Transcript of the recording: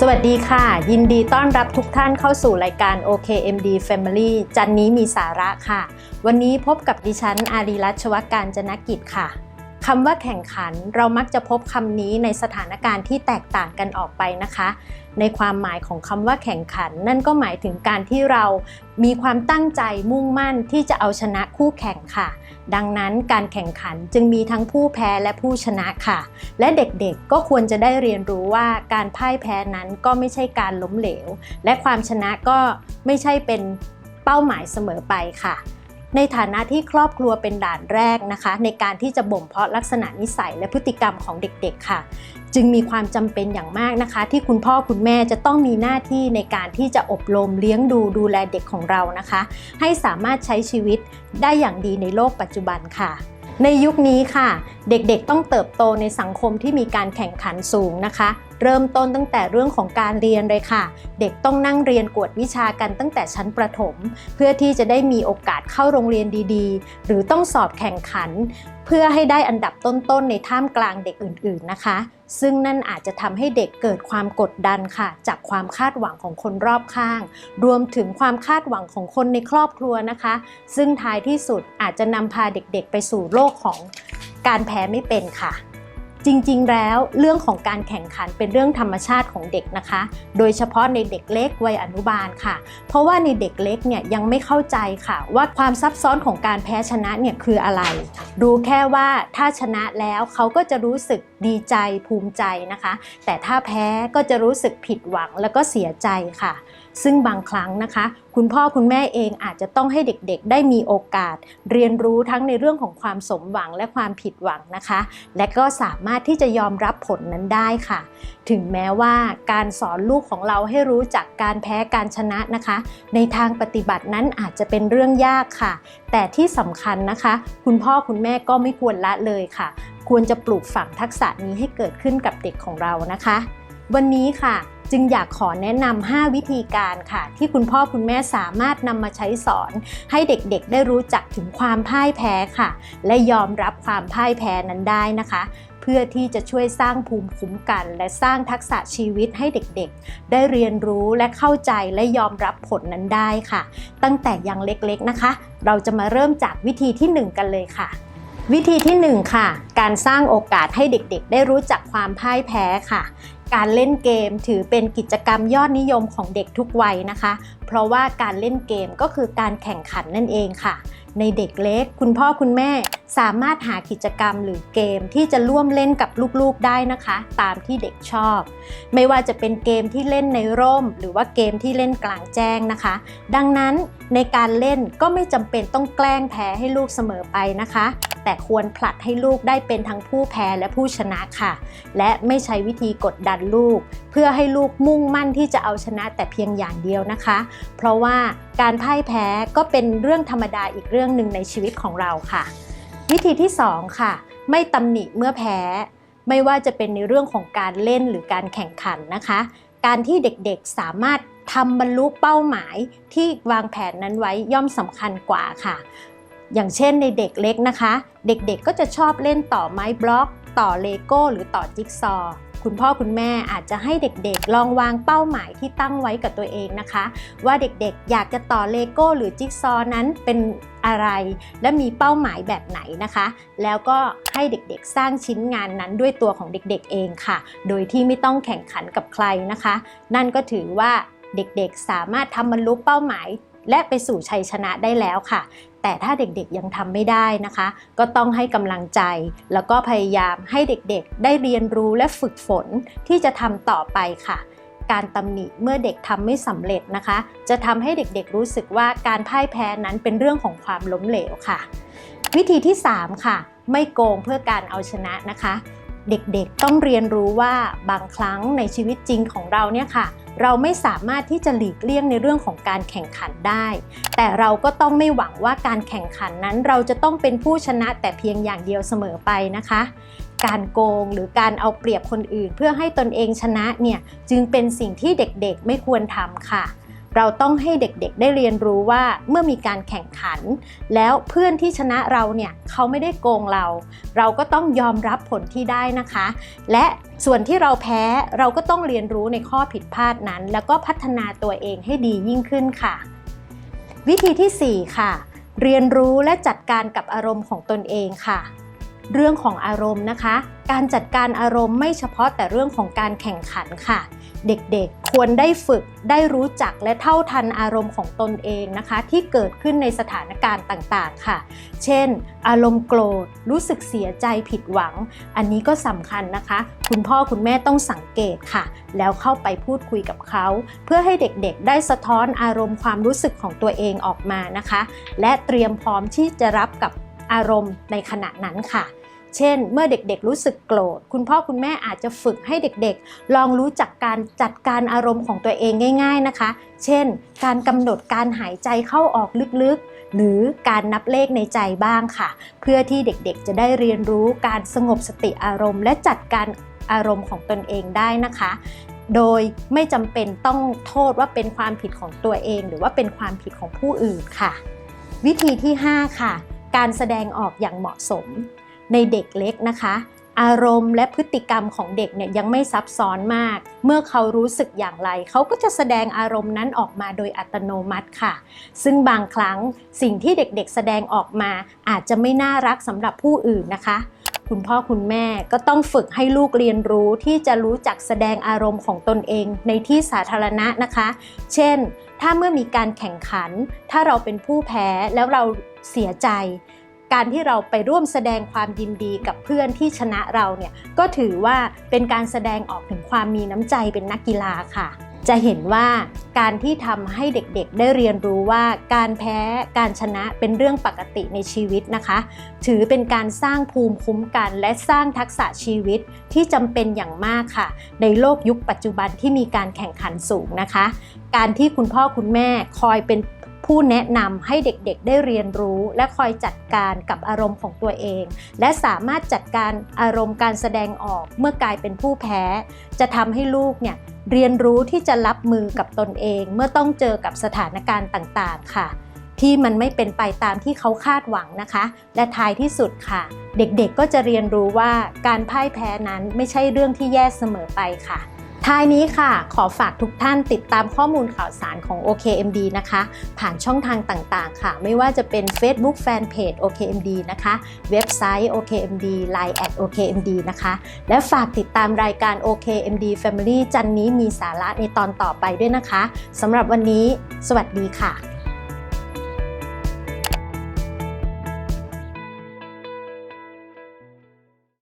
สวัสดีค่ะ ยินดีต้อนรับทุกท่านเข้าสู่รายการ OKMD Family จันนี้มีสาระค่ะ วันนี้พบกับดิฉันอารีรัชวการจนกิจค่ะ คำว่าแข่งขันเรามักจะพบคำนี้ในสถานการณ์ที่แตกต่างกันออกไปนะคะ ในความหมายของคำว่าแข่งขัน นั่นก็หมายถึงการที่เรามีความตั้งใจมุ่งมั่นที่จะเอาชนะคู่แข่งค่ะ ดังนั้นการแข่งขันจึงมีทั้งผู้แพ้และผู้ชนะค่ะ และเด็กๆก็ควรจะได้เรียนรู้ว่าการพ่ายแพ้นั้นก็ไม่ใช่การล้มเหลว และความชนะก็ไม่ใช่เป็นเป้าหมายเสมอไปค่ะ ในฐานะที่ครอบครัวเป็นด่านแรกนะคะ ในการที่จะบ่มเพาะลักษณะนิสัยและพฤติกรรมของเด็กๆค่ะ จึงมีความจำเป็นอย่างมากนะคะ ที่คุณพ่อคุณแม่จะต้องมีหน้าที่ในการที่จะอบรมเลี้ยงดูดูแลเด็กของเรานะคะ ให้สามารถใช้ชีวิตได้อย่างดีในโลกปัจจุบันค่ะในยุคนี้ค่ะ เด็กๆต้องเติบโตในสังคมที่มีการแข่งขันสูงนะคะ เริ่มต้นตั้งแต่เรื่องของการเรียนเลยค่ะ เด็กต้องนั่งเรียนกวดวิชากันตั้งแต่ชั้นประถม เพื่อที่จะได้มีโอกาสเข้าโรงเรียนดีๆ หรือต้องสอบแข่งขัน เพื่อให้ได้อันดับต้นๆในท่ามกลางเด็กอื่นๆนะคะ ซึ่งนั่นอาจจะทำให้เด็กเกิดความกดดันค่ะ จากความคาดหวังของคนรอบข้าง รวมถึงความคาดหวังของคนในครอบครัวนะคะ ซึ่งท้ายที่สุดอาจจะนำพาเด็กๆ ไปสู่โลกของการแพ้ไม่เป็นค่ะ จริงๆ แล้วเรื่องของการแข่งขันเป็นเรื่องธรรมชาติของเด็กนะคะ โดยเฉพาะในเด็กเล็กวัยอนุบาลค่ะ เพราะว่าในเด็กเล็กเนี่ยยังไม่เข้าใจค่ะ ว่าความซับซ้อนของการแพ้ชนะเนี่ยคืออะไรรู้แค่ว่าถ้าชนะแล้วเขาก็จะรู้สึกดีใจภูมิใจนะคะ แต่ถ้าแพ้ก็จะรู้สึกผิดหวังแล้วก็เสียใจค่ะ ซึ่งบางครั้งนะคะ คุณพ่อคุณแม่เองอาจจะต้องให้เด็กๆ ได้มีโอกาส เรียนรู้ทั้งในเรื่องของความสมหวังและความผิดหวังนะคะ และก็สามารถที่จะยอมรับผลนั้นได้ค่ะ ถึงแม้ว่าการสอนลูกของเราให้รู้จักการแพ้การชนะนะคะ ในทางปฏิบัตินั้นอาจจะเป็นเรื่องยากค่ะ แต่ที่สำคัญนะคะ คุณพ่อคุณแม่ก็ไม่ควรละเลยค่ะ ควรจะปลูกฝังทักษะนี้ให้เกิดขึ้นกับเด็กของเรานะคะ วันนี้ค่ะ จึงอยากขอแนะนำ5วิธีการค่ะ ที่คุณพ่อคุณแม่สามารถนำมาใช้สอน ให้เด็กๆ ได้รู้จักถึงความพ่ายแพ้ค่ะ และยอมรับความพ่ายแพ้นั้นได้นะคะเพื่อที่จะช่วยสร้างภูมิคุ้มกัน และสร้างทักษะชีวิตให้เด็กๆ ได้เรียนรู้และเข้าใจและยอมรับผลนั้นได้ค่ะ ตั้งแต่ยังเล็กๆนะคะ เราจะมาเริ่มจากวิธีที่ 1 กันเลยค่ะ วิธีที่ 1 ค่ะ การสร้างโอกาสให้เด็กๆ ได้รู้จักความพ่ายแพ้ค่ะ การเล่นเกมถือเป็นกิจกรรมยอดนิยมของเด็กทุกวัยนะคะ เพราะว่าการเล่นเกมก็คือการแข่งขันนั่นเองค่ะ ในเด็กเล็ก คุณพ่อคุณแม่สามารถหากิจกรรมหรือเกมที่จะร่วมเล่นกับลูกๆได้นะคะ ตามที่เด็กชอบ ไม่ว่าจะเป็นเกมที่เล่นในร่ม หรือว่าเกมที่เล่นกลางแจ้งนะคะ ดังนั้นในการเล่นก็ไม่จำเป็นต้องแกล้งแพ้ให้ลูกเสมอไปนะคะ แต่ควรผลัดให้ลูกได้เป็นทั้งผู้แพ้และผู้ชนะค่ะ และไม่ใช้วิธีกดดันลูก เพื่อให้ลูกมุ่งมั่นที่จะเอาชนะแต่เพียงอย่างเดียวนะคะ เพราะว่าการพ่ายแพ้ก็เป็นเรื่องธรรมดาอีกเรื่องหนึ่งในชีวิตของเราค่ะ วิธีที่ 2 ค่ะ ไม่ตำหนิเมื่อแพ้ ไม่ว่าจะเป็นในเรื่องของการเล่นหรือการแข่งขันนะคะ การที่เด็กๆสามารถทำบรรลุเป้าหมายที่วางแผนนั้นไว้ย่อมสำคัญกว่าค่ะ อย่างเช่นในเด็กเล็กนะคะ เด็กๆก็จะชอบเล่นต่อไม้บล็อก ต่อเลโก้หรือต่อจิ๊กซอว์คุณพ่อคุณแม่อาจจะให้เด็กๆ ลองวางเป้าหมายที่ตั้งไว้กับตัวเองนะคะ ว่าเด็กๆ อยากจะต่อเลโก้หรือจิ๊กซอว์นั้นเป็นอะไร และมีเป้าหมายแบบไหนนะคะ แล้วก็ให้เด็กๆ สร้างชิ้นงานนั้นด้วยตัวของเด็กๆเองค่ะ โดยที่ไม่ต้องแข่งขันกับใครนะคะ นั่นก็ถือว่าเด็กๆ สามารถทำบรรลุเป้าหมาย และไปสู่ชัยชนะได้แล้วค่ะ แต่ถ้าเด็กๆยังทำไม่ได้นะคะ ก็ต้องให้กำลังใจ แล้วก็พยายามให้เด็กๆ ได้เรียนรู้และฝึกฝนที่จะทำต่อไปค่ะ การตำหนิเมื่อเด็กทำไม่สำเร็จนะคะ จะทำให้เด็กๆ รู้สึกว่าการพ่ายแพ้นั้นเป็นเรื่องของความล้มเหลวค่ะ วิธีที่ 3 ค่ะ ไม่โกงเพื่อการเอาชนะนะคะ เด็กๆต้องเรียนรู้ว่าบางครั้งในชีวิตจริงของเราเนี่ยค่ะ เราไม่สามารถที่จะหลีกเลี่ยงในเรื่องของการแข่งขันได้ แต่เราก็ต้องไม่หวังว่าการแข่งขันนั้น เราจะต้องเป็นผู้ชนะแต่เพียงอย่างเดียวเสมอไปนะคะ การโกงหรือการเอาเปรียบคนอื่น เพื่อให้ตนเองชนะเนี่ยจึงเป็นสิ่งที่เด็กๆไม่ควรทำค่ะ เราต้องให้เด็กๆได้เรียนรู้ว่าเมื่อมีการแข่งขัน แล้วเพื่อนที่ชนะเราเนี่ยเขาไม่ได้โกงเรา เราก็ต้องยอมรับผลที่ได้นะคะ และส่วนที่เราแพ้เราก็ต้องเรียนรู้ในข้อผิดพลาดนั้น แล้วก็พัฒนาตัวเองให้ดียิ่งขึ้นค่ะ วิธีที่ 4 ค่ะ เรียนรู้และจัดการกับอารมณ์ของตนเองค่ะ เรื่องของอารมณ์นะคะ การจัดการอารมณ์ไม่เฉพาะแต่เรื่องของการแข่งขันค่ะ เด็กๆควรได้ฝึกได้รู้จักและเท่าทันอารมณ์ของตนเองนะคะ ที่เกิดขึ้นในสถานการณ์ต่างๆค่ะ เช่น อารมณ์โกรธรู้สึกเสียใจผิดหวัง อันนี้ก็สำคัญนะคะ คุณพ่อคุณแม่ต้องสังเกตค่ะ แล้วเข้าไปพูดคุยกับเขา เพื่อให้เด็กๆ ได้สะท้อนอารมณ์ความรู้สึกของตัวเองออกมานะคะ และเตรียมพร้อมที่จะรับกับ อารมณ์ในขณะนั้นค่ะ เช่น เมื่อเด็กๆรู้สึกโกรธ คุณพ่อคุณแม่อาจจะฝึกให้เด็กๆ ลองรู้จักการจัดการอารมณ์ของตัวเองง่าย ๆนะคะ เช่น การกำหนดการหายใจเข้าออกลึกๆ หรือการนับเลขในใจบ้างค่ะ เพื่อที่เด็กๆ จะได้เรียนรู้การสงบสติอารมณ์ และจัดการอารมณ์ของตนเองได้นะคะ โดยไม่จำเป็นต้องโทษว่าเป็นความผิดของตัวเอง หรือว่าเป็นความผิดของผู้อื่นค่ะ วิธีที่ 5 ค่ะ การแสดงออกอย่างเหมาะสมในเด็กเล็กนะคะ อารมณ์และพฤติกรรมของเด็กเนี่ยยังไม่ซับซ้อนมาก เมื่อเขารู้สึกอย่างไร เขาก็จะแสดงอารมณ์นั้นออกมาโดยอัตโนมัติค่ะ ซึ่งบางครั้งสิ่งที่เด็กๆแสดงออกมาอาจจะไม่น่ารักสำหรับผู้อื่นนะคะ คุณพ่อคุณแม่ก็ต้องฝึกให้ลูกเรียนรู้ที่จะรู้จักแสดงอารมณ์ของตนเองในที่สาธารณะนะคะ เช่น ถ้าเมื่อมีการแข่งขัน ถ้าเราเป็นผู้แพ้แล้วเราเสียใจ การที่เราไปร่วมแสดงความยินดีกับเพื่อนที่ชนะเราเนี่ยก็ถือว่าเป็นการแสดงออกถึงความมีน้ำใจเป็นนักกีฬาค่ะ จะเห็นว่าการที่ทำให้เด็กๆ ได้เรียนรู้ว่าการแพ้การชนะเป็นเรื่องปกติในชีวิตนะคะ ถือเป็นการสร้างภูมิคุ้มกัน และสร้างทักษะชีวิตที่จำเป็นอย่างมากค่ะ ในโลกยุคปัจจุบันที่มีการแข่งขันสูงนะคะ การที่คุณพ่อคุณแม่คอยเป็น ผู้แนะนำให้เด็กๆได้เรียนรู้ และคอยจัดการกับอารมณ์ของตัวเอง และสามารถจัดการอารมณ์การแสดงออกเมื่อกลายเป็นผู้แพ้ จะทำให้ลูกเนี่ยเรียนรู้ที่จะรับมือกับตนเอง เมื่อต้องเจอกับสถานการณ์ต่างๆ ค่ะ ที่มันไม่เป็นไปตามที่เขาคาดหวังนะคะ และท้ายที่สุดค่ะ เด็กๆก็จะเรียนรู้ว่าการพ่ายแพ้นั้นไม่ใช่เรื่องที่แย่เสมอไปค่ะ ท้ายนี้ค่ะ ขอฝากทุกท่านติดตามข้อมูลข่าวสารของ OKMD นะคะ ผ่านช่องทางต่างๆ ค่ะ ไม่ว่าจะเป็น Facebook Fanpage OKMD นะคะ เว็บไซต์ OKMD Line at OKMD นะคะ และฝากติดตามรายการ OKMD Family จันนี้มีสาระในตอนต่อไปด้วยนะคะสำหรับวันนี้ สวัสดีค่ะ